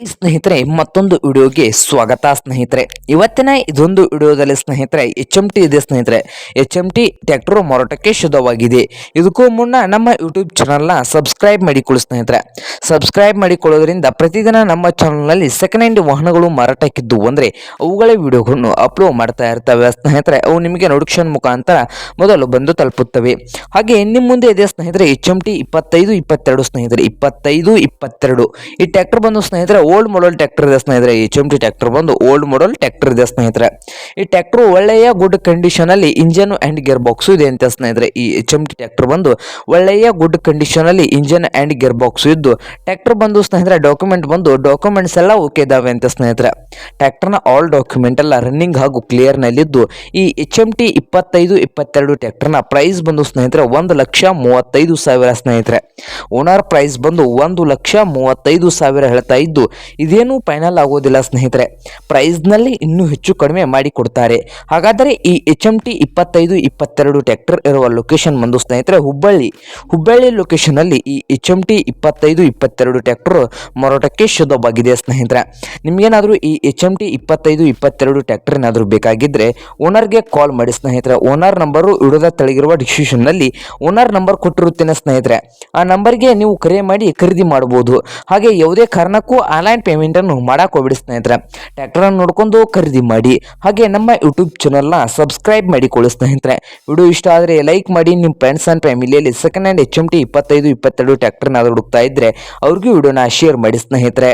ಸ್ನೇಹಿತರೆ, ಮತ್ತೊಂದು ವಿಡಿಯೋಗೆ ಸ್ವಾಗತ ಸ್ನೇಹಿತರೆ. ಇವತ್ತಿನ ಇದೊಂದು ವಿಡಿಯೋದಲ್ಲಿ ಸ್ನೇಹಿತರೆ ಎಚ್ ಎಂ ಟಿ ಇದೆ ಸ್ನೇಹಿತರೆ. ಎಚ್ ಎಂ ಟಿ ಟ್ಯಾಕ್ಟರ್ ಮಾರಾಟಕ್ಕೆ ಶುದ್ಧವಾಗಿದೆ. ಇದಕ್ಕೂ ಮುನ್ನ ನಮ್ಮ ಯೂಟ್ಯೂಬ್ ಚಾನಲ್ನ ಸಬ್ಸ್ಕ್ರೈಬ್ ಮಾಡಿಕೊಳ್ಳಿ ಸ್ನೇಹಿತರೆ. ಸಬ್ಸ್ಕ್ರೈಬ್ ಮಾಡಿಕೊಳ್ಳೋದ್ರಿಂದ ಪ್ರತಿದಿನ ನಮ್ಮ ಚಾನಲ್ನಲ್ಲಿ ಸೆಕೆಂಡ್ ಹ್ಯಾಂಡ್ ವಾಹನಗಳು ಮಾರಾಟಕ್ಕಿದ್ದು ಅಂದರೆ ಅವುಗಳ ವಿಡಿಯೋಗಳನ್ನು ಅಪ್ಲೋಡ್ ಮಾಡ್ತಾ ಇರ್ತವೆ ಸ್ನೇಹಿತರೆ. ಅವು ನಿಮಗೆ ನೋಟಿಫಿಕೇಶನ್ ಮುಖಾಂತರ ಮೊದಲು ಬಂದು ತಲುಪುತ್ತವೆ. ಹಾಗೆ ನಿಮ್ಮ ಮುಂದೆ ಇದೆ ಸ್ನೇಹಿತರೆ ಎಚ್ ಎಂ ಟಿ ಇಪ್ಪತ್ತೈದು, ಇಪ್ಪತ್ತೆರಡು ಸ್ನೇಹಿತರೆ. ಇಪ್ಪತ್ತೈದು, ಇಪ್ಪತ್ತೆರಡು. ಈ ಟ್ಯಾಕ್ಟರ್ ಬಂದು ಸ್ನೇಹಿತರೆ ಓಲ್ಡ್ ಮಾಡಲ್ ಟ್ರ್ಯಾಕ್ಟರ್ ಇದೆ ಸ್ನೇಹಿತರೆ. ಎಚ್ ಎಂ ಟಿ ಟ್ರ್ಯಾಕ್ಟರ್ ಬಂದು ಓಲ್ಡ್ ಮಾಡಲ್ ಟ್ರ್ಯಾಕ್ಟರ್ ಇದೆ ಸ್ನೇಹಿತರೆ. ಈ ಟ್ರ್ಯಾಕ್ಟರ್ ಒಳ್ಳೆಯ ಗುಡ್ ಕಂಡೀಷನ್ ಅಲ್ಲಿ ಇಂಜನ್ ಅಂಡ್ ಗೇರ್ ಬಾಕ್ಸ್ ಇದೆ ಅಂತ ಸ್ನೇಹಿತರೆ. ಈ ಎಚ್ ಎಂ ಟಿ ಟ್ರ್ಯಾಕ್ಟರ್ ಬಂದು ಒಳ್ಳೆಯ ಗುಡ್ ಕಂಡೀಷನ್ ಅಲ್ಲಿ ಇಂಜನ್ ಅಂಡ್ ಗೇರ್ ಬಾಕ್ಸ್ ಇದ್ದು ಟ್ರ್ಯಾಕ್ಟರ್ ಬಂದು ಸ್ನೇಹಿತರೆ ಡಾಕ್ಯುಮೆಂಟ್ ಬಂದು ಡಾಕ್ಯುಮೆಂಟ್ಸ್ ಎಲ್ಲ ಓಕೆ ಇದಾವೆ ಅಂತ ಸ್ನೇಹಿತರೆ. ಟ್ರ್ಯಾಕ್ಟರ್ನ ಆಲ್ ಡಾಕ್ಯುಮೆಂಟ್ ಎಲ್ಲ ರನ್ನಿಂಗ್ ಹಾಗೂ ಕ್ಲಿಯರ್ ನಲ್ಲಿದ್ದು, ಈ ಎಚ್ ಎಂ ಟಿ ಇಪ್ಪತ್ತೈದು, ಇಪ್ಪತ್ತೆರಡು ಟ್ಯಾಕ್ಟರ್ನ ಪ್ರೈಸ್ ಬಂದು ಸ್ನೇಹಿತರೆ, ಒಂದು ಲಕ್ಷ ಮೂವತ್ತೈದು ಸಾವಿರ ಸ್ನೇಹಿತರೆ. ಓನರ್ ಪ್ರೈಸ್ ಬಂದು ಒಂದು ಲಕ್ಷ ಮೂವತ್ತೈದು ಸಾವಿರ ಹೇಳ್ತಾ ಇದ್ದು ಇದೇನು ಫೈನಲ್ ಆಗೋದಿಲ್ಲ ಸ್ನೇಹಿತರೆ. ಪ್ರೈಸ್ನಲ್ಲಿ ಇನ್ನೂ ಹೆಚ್ಚು ಕಡಿಮೆ ಮಾಡಿ ಕೊಡ್ತಾರೆ. ಹಾಗಾದರೆ ಈ ಎಚ್ ಎಂ ಟಿ ಇಪ್ಪತ್ತೈದು, ಇಪ್ಪತ್ತೆರಡು ಟ್ಯಾಕ್ಟರ್ ಇರುವ ಲೊಕೇಶನ್ ಬಂದು ಸ್ನೇಹಿತರೆ ಹುಬ್ಬಳ್ಳಿ. ಹುಬ್ಬಳ್ಳಿ ಲೊಕೇಶನಲ್ಲಿ ಈ ಎಚ್ ಎಂ ಟಿ ಇಪ್ಪತ್ತೈದು, ಇಪ್ಪತ್ತೆರಡು ಟ್ರ್ಯಾಕ್ಟರ್ ಮಾರಾಟಕ್ಕೆ ಶುದ್ಧವಾಗಿದೆ ಸ್ನೇಹಿತರೆ. ನಿಮಗೇನಾದರೂ ಈ ಎಚ್ ಎಂ ಟಿ ಇಪ್ಪತ್ತೈದು, ಇಪ್ಪತ್ತೆರಡು ಟ್ಯಾಕ್ಟರ್ ಏನಾದರೂ ಬೇಕಾಗಿದ್ದರೆ ಓನರ್ಗೆ ಕಾಲ್ ಮಾಡಿ ಸ್ನೇಹಿತರೆ. ಓನರ್ ನಂಬರು ಇಡೋದ ತೆಳಗಿರುವ ಡಿಸ್ಕ್ರಿಪ್ಷನ್ನಲ್ಲಿ ಓನರ್ ನಂಬರ್ ಕೊಟ್ಟಿರುತ್ತೇನೆ ಸ್ನೇಹಿತರೆ. ಆ ನಂಬರ್ಗೆ ನೀವು ಕರೆ ಮಾಡಿ ಖರೀದಿ ಮಾಡಬಹುದು. ಹಾಗೆ ಯಾವುದೇ ಕಾರಣಕ್ಕೂ ಆನ್ಲೈನ್ ಪೇಮೆಂಟನ್ನು ಮಾಡಕ್ಕೆ ಹೋಗ್ಬಿಡಿ ಸ್ನೇಹಿತರೆ. ಟ್ರ್ಯಾಕ್ಟರನ್ನು ನೋಡ್ಕೊಂಡು ಖರೀದಿ ಮಾಡಿ, ಹಾಗೆ ನಮ್ಮ ಯೂಟ್ಯೂಬ್ ಚಾನಲ್ನ ಸಬ್ಸ್ಕ್ರೈಬ್ ಮಾಡಿಕೊಳ್ಳಿ ಸ್ನೇಹಿತರೆ. ವಿಡಿಯೋ ಇಷ್ಟ ಆದರೆ ಲೈಕ್ ಮಾಡಿ ನಿಮ್ಮ ಫ್ರೆಂಡ್ಸ್ ಆ್ಯಂಡ್ ಫ್ಯಾಮಿಲಿಯಲ್ಲಿ second hand H M T ಇಪ್ಪತ್ತೈದು, ಇಪ್ಪತ್ತೆರಡು ಟ್ಯಾಕ್ಟರ್ನಾದರೂ ಹುಡುಕ್ತಾ ಇದ್ದರೆ ಅವ್ರಿಗೂ ವಿಡಿಯೋನ ಶೇರ್ ಮಾಡಿ ಸ್ನೇಹಿತರೆ.